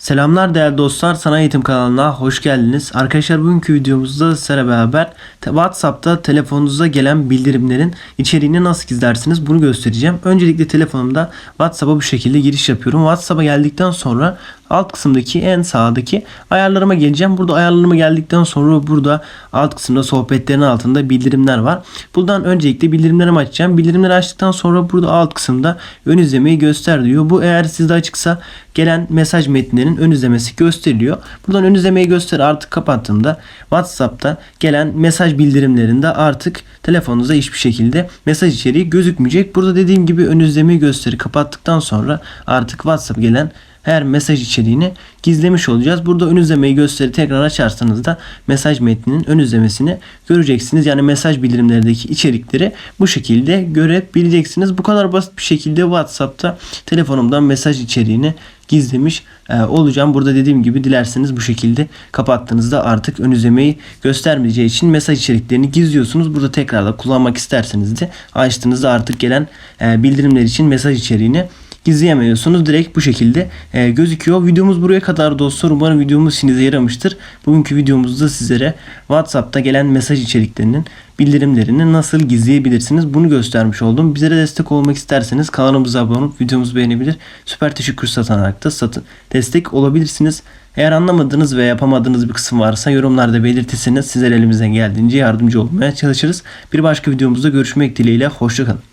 Selamlar değerli dostlar, Sana Eğitim kanalına hoş geldiniz. Arkadaşlar bugünkü videomuzda sizlere beraber WhatsApp'ta telefonunuza gelen bildirimlerin içeriğini nasıl gizlersiniz bunu göstereceğim. Öncelikle telefonumda WhatsApp'a bu şekilde giriş yapıyorum. WhatsApp'a geldikten sonra alt kısımdaki en sağdaki ayarlarıma geleceğim. Burada ayarlarıma geldikten sonra burada alt kısımda sohbetlerin altında bildirimler var. Buradan öncelikle bildirimlerimi açacağım. Bildirimleri açtıktan sonra burada alt kısımda ön izlemeyi göster diyor. Bu eğer sizde açıksa gelen mesaj metnlerinin ön izlemesi gösteriliyor. Buradan ön izlemeyi göster artık kapattığımda WhatsApp'ta gelen mesaj bildirimlerinde artık telefonunuza hiçbir şekilde mesaj içeriği gözükmeyecek. Burada dediğim gibi ön izlemeyi gösteri kapattıktan sonra artık WhatsApp gelen her mesaj içeriğini gizlemiş olacağız. Burada ön izlemeyi gösteri tekrar açarsanız da mesaj metninin ön izlemesini göreceksiniz. Yani mesaj bildirimlerindeki içerikleri bu şekilde görebileceksiniz. Bu kadar basit bir şekilde WhatsApp'ta telefonumdan mesaj içeriğini gizlemiş e, olacağım. Burada dediğim gibi dilerseniz bu şekilde kapattığınızda artık ön izlemeyi göstermeyeceği için mesaj içeriklerini gizliyorsunuz. Burada tekrar da kullanmak isterseniz de açtığınızda artık gelen e, bildirimler için mesaj içeriğini gizleyemiyorsunuz. Direkt bu şekilde e, gözüküyor. Videomuz buraya kadar dostlar. Umarım videomuz işinize yaramıştır. Bugünkü videomuzda sizlere WhatsApp'ta gelen mesaj içeriklerinin bildirimlerini nasıl gizleyebilirsiniz bunu göstermiş oldum. Bizlere destek olmak isterseniz kanalımıza abone olup videomuzu beğenebilir. Süper teşekkür satarak da satın destek olabilirsiniz. Eğer anlamadığınız ve yapamadığınız bir kısım varsa yorumlarda belirtirseniz sizler elimizden geldiğince yardımcı olmaya çalışırız. Bir başka videomuzda görüşmek dileğiyle. Hoşçakalın.